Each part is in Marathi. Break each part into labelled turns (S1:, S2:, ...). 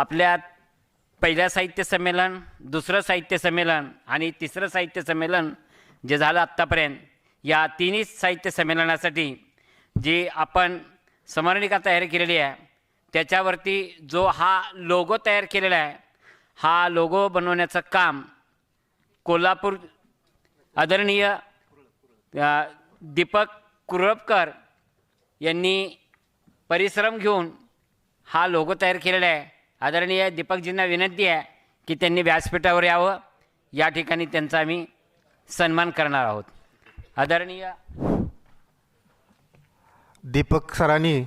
S1: आपल्या पहिल्या साहित्य संमेलन दुसरं साहित्य संमेलन आणि तिसरं साहित्य संमेलन जे झालं आत्तापर्यंत या तिन्ही साहित्य संमेलनासाठी जी आपण स्मरणिका तयार केलेली आहे त्याच्यावरती जो हा लोगो तयार केलेला आहे हा लोगो बनवण्याचं काम कोल्हापूर आदरणीय दीपक कुरपकर यांनी परिश्रम घेऊन हा लोगो तयार केलेला आहे. आदरणीय दीपकजींना विनंती आहे की त्यांनी व्यासपीठावर यावं. या ठिकाणी त्यांचा आम्ही सन्मान करणार आहोत. आदरणीय
S2: दीपक सरांनी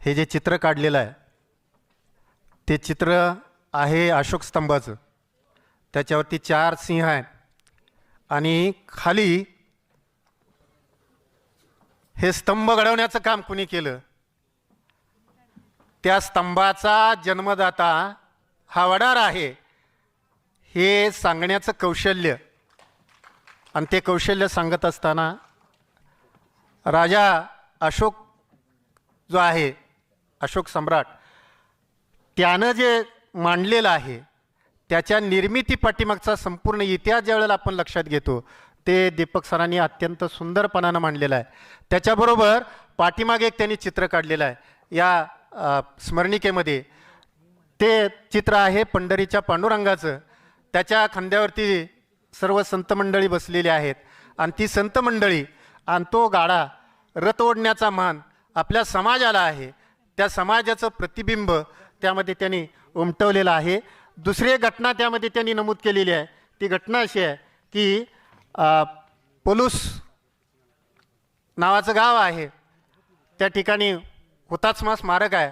S2: हे जे चित्र काढलेलं आहे ते चित्र आहे अशोक स्तंभाचं. त्याच्यावरती चार सिंह आहेत. आणि खाली हे स्तंभ घडवण्याचं काम कुणी केलं? त्या स्तंभाचा जन्मदाता हा वडार आहे. हे सांगण्याचं कौशल्य आणि ते कौशल्य सांगत असताना राजा अशोक जो आहे अशोक सम्राट त्यानं जे मांडलेलं आहे त्याच्या निर्मिती पाठीमागचा संपूर्ण इतिहास ज्यावेळेला आपण लक्षात घेतो ते दीपक सरांनी अत्यंत सुंदरपणानं मांडलेलं आहे. त्याच्याबरोबर पाठीमागे एक त्यांनी चित्र काढलेलं आहे. या स्मरणिकेमध्ये. ते चित्र आहे पंढरीच्या पांडुरंगाचं. त्याच्या खांद्यावरती सर्व संत मंडळी बसलेली आहेत. आणि ती संत मंडळी आणि तो गाडा रथ ओढण्याचा मान आपल्या समाजाला आहे. त्या समाजाचं प्रतिबिंब त्यामध्ये त्यांनी उमटवलेलं आहे. दुसरी घटना त्यामध्ये त्यांनी नमूद केलेली आहे. ती घटना अशी आहे की अ, पोलूस नावाचं गाव आहे. त्या ठिकाणी हुतात्मा स्मारक आहे.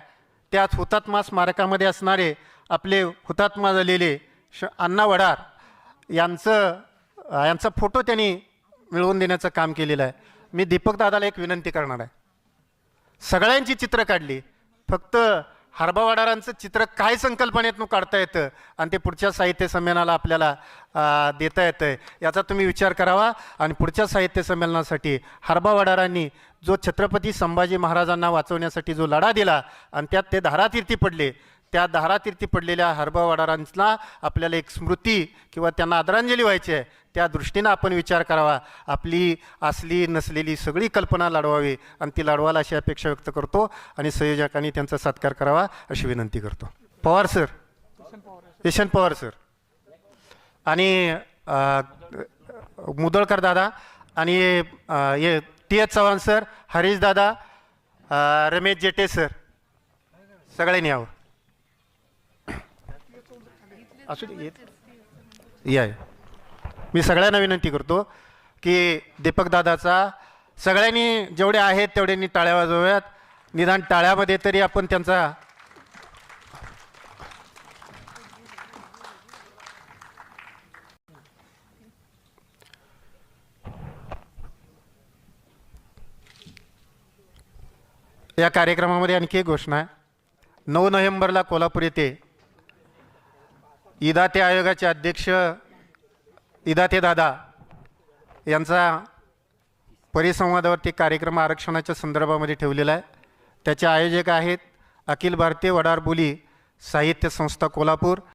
S2: त्याच हुतात्मा स्मारकामध्ये असणारे आपले हुतात्मा झालेले श अण्णा वडार यांचं यांचा फोटो त्यांनी मिळवून देण्याचं काम केलेलं आहे. मी दीपक दादाला एक विनंती करणार आहे. सगळ्यांची चित्र काढली. फक्त हरबा वडारांचं चित्र काय संकल्पनेतून काढता येतं? आणि ते पुढच्या साहित्य संमेलनाला आपल्याला देता येतं आहे याचा तुम्ही विचार करावा. आणि पुढच्या साहित्य संमेलनासाठी हरभा वडारांनी जो छत्रपती संभाजी महाराजांना वाचवण्यासाठी जो लढा दिला आणि त्यात ते धारातीर्थी पडले त्या धारातीर्थी पडलेल्या हरबा वडारांना आपल्याला एक स्मृती किंवा त्यांना आदरांजली व्हायची आहे. त्या दृष्टीनं आपण विचार करावा. आपली असली नसलेली सगळी कल्पना लढवावी आणि ती लढवायला अशी अपेक्षा व्यक्त करतो आणि संयोजकांनी त्यांचा सत्कार करावा अशी विनंती करतो. पवार सर. यशन पवार सर. आणि मुदळकर दादा आणि हे T H Chavan sir Harish दादा रमेश जेटे सर. सगळ्यांनी यावं. असू दे येत. या मी सगळ्यांना विनंती करतो की दीपकदादाचा सगळ्यांनी जेवढे आहेत तेवढ्यांनी टाळ्या वाजवूयात निदान टाळ्यामध्ये तरी आपण त्यांचा या कार्यक्रमामध्ये आणखी एक घोषणा. आहे नऊ नोव्हेंबरला कोल्हापूर येथे इदाते आयोगाचे अध्यक्ष इदाते दादा यांचा परिसंवादावरती कार्यक्रम आरक्षणाच्या संदर्भामध्ये ठेवलेला आहे. त्याचे आयोजक आहेत अखिल भारतीय वडार बोली साहित्य संस्था कोल्हापूर.